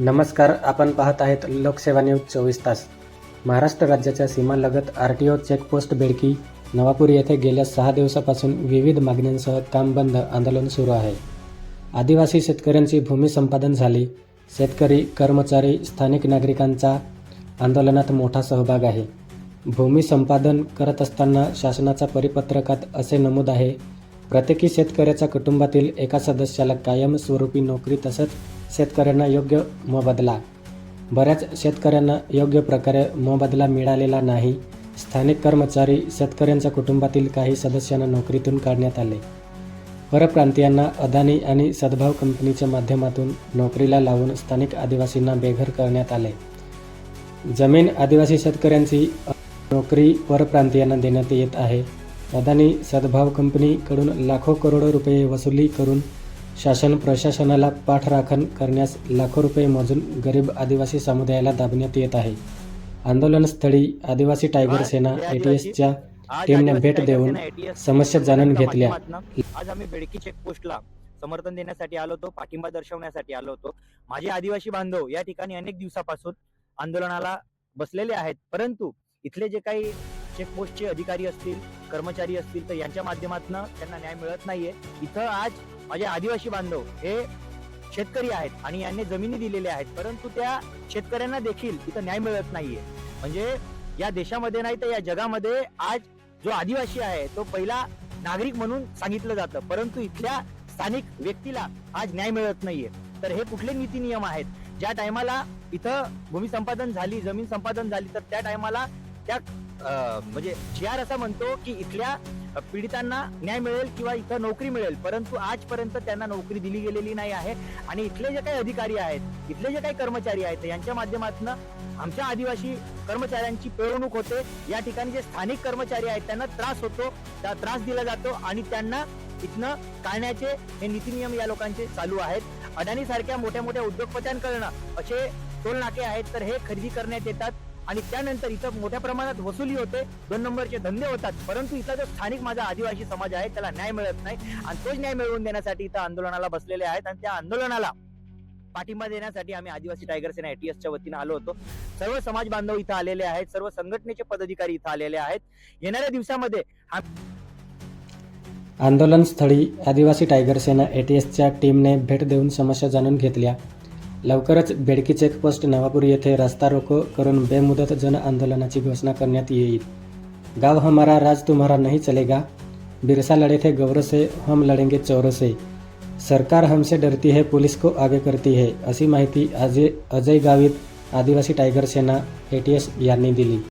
नमस्कार आपण पाहत आहेत लोकसेवा न्यूज चोवीस तास. महाराष्ट्र राज्याच्या सीमालगत R T O checkpost Bedki Navapur येथे गेल्या सहा दिवसापासून विविध मागण्यांसह काम बंद आंदोलन सुरू आहे. आदिवासी शेतकऱ्यांची भूमी संपादन झाली. शेतकरी कर्मचारी स्थानिक नागरिकांचा आंदोलनात मोठा सहभाग आहे. भूमी संपादन करत असताना शासनाच्या परिपत्रकात असे नमूद आहे प्रत्येकी शेतकऱ्याच्या कुटुंबातील एका सदस्याला कायमस्वरूपी नोकरी तसंच शेतकऱ्यांना योग्य मोबदला बऱ्याच शेतकऱ्यांना योग्य प्रकारे मोबदला मिळालेला नाही. स्थानिक कर्मचारी शेतकऱ्यांच्या कुटुंबातील काही सदस्यांना नोकरीतून काढण्यात आले. परप्रांतीयांना अदानी आणि सद्भाव कंपनीच्या माध्यमातून नोकरीला लावून स्थानिक आदिवासींना बेघर करण्यात आले. जमीन आदिवासी शेतकऱ्यांची नोकरी परप्रांतीयांना देण्यात येत आहे. अदानी सद्भाव कंपनीकडून लाखो करोडो रुपये वसुली करून शासन प्रशासनाला पाठराखण करण्यास लाखो रुपये मोजून गरीब आदिवासी समुदायाला दाबण्यात येत आहे. आंदोलनस्थळी आदिवासी टायगर सेना एटीएसच्या टीमने भेट देऊन समस्या जाणून घेतल्या. आज आम्ही बेडकी चेकपोस्टला समर्थन देण्यासाठी आलो होतो पाठिंबा दर्शवण्यासाठी आलो होतो. माझे आदिवासी बांधव या ठिकाणी अनेक दिवसापासून आंदोलनाला बसलेले आहेत परंतु इथले जे काही चेकपोस्टचे अधिकारी असतील कर्मचारी असतील तर यांच्या माध्यमातून त्यांना न्याय मिळत नाहीये. इथं आज माझे आदिवासी बांधव हे शेतकरी आहेत आणि यांनी जमिनी दिलेल्या आहेत परंतु त्या शेतकऱ्यांना देखील इथं न्याय मिळत नाहीये. म्हणजे या देशामध्ये नाही तर या जगामध्ये आज जो आदिवासी आहे तो पहिला नागरिक म्हणून सांगितलं जातं. परंतु इथल्या स्थानिक व्यक्तीला आज न्याय मिळत नाहीये. तर हे कुठले नीती नियम आहेत? ज्या टायमाला इथं भूमी संपादन झाली जमीन संपादन झाली तर त्या टायमाला त्या म्हणजे जी आर असा म्हणतो की इथल्या पीडितांना न्याय मिळेल किंवा इथं नोकरी मिळेल परंतु आजपर्यंत त्यांना नोकरी दिली गेलेली नाही आहे. आणि इथले जे काही अधिकारी आहेत इथले जे काही कर्मचारी आहेत यांच्या माध्यमातून आमच्या आदिवासी कर्मचाऱ्यांची पिळवणूक होते. या ठिकाणी जे स्थानिक कर्मचारी आहेत त्यांना त्रास होतो त्या त्रास दिला जातो आणि त्यांना इथनं काढण्याचे हे नीती नियम या लोकांचे चालू आहेत. अडाणी सारख्या मोठ्या मोठ्या उद्योगपत्यांकडनं असे टोल नाके आहेत तर हे खरेदी करण्यात येतात. आणि त्यानंतर इथं मोठ्या प्रमाणात वसुली होते. दोन नंबरचे धंदे होतात. परंतु इथला जो स्थानिक माझा आदिवासी समाज आहे त्याला न्याय मिळत नाही. आणि तोच न्याय मिळवून देण्यासाठी इथं आंदोलनाला बसलेले आहेत. आणि त्या आंदोलनाला पाठिंबा देण्यासाठी आम्ही आदिवासी टायगर सेना एटीएसच्या वतीनं आलो होतो. सर्व समाज बांधव इथं आलेले आहेत. सर्व संघटनेचे पदाधिकारी इथं आलेले आहेत. येणाऱ्या दिवसामध्ये हा आंदोलनस्थळी आदिवासी टायगर सेना एटीएसच्या टीमने भेट देऊन समस्या जाणून घेतल्या. लवकरच बेडकी चेकपोस्ट नवापूर येथे रस्ता रोको करून बेमुदत जन आंदोलनाची घोषणा करण्यात येईल. गाव हमारा राज तुम्हारा नहीं चलेगा. बिरसा लड़े थे गौरव से हम लड़ेंगे चौरों से सरकार हमसे डरती है पुलिस को आगे करती है अशी माहिती अजय अजय गावित आदिवासी टायगर सेना एटीएस यांनी दिली.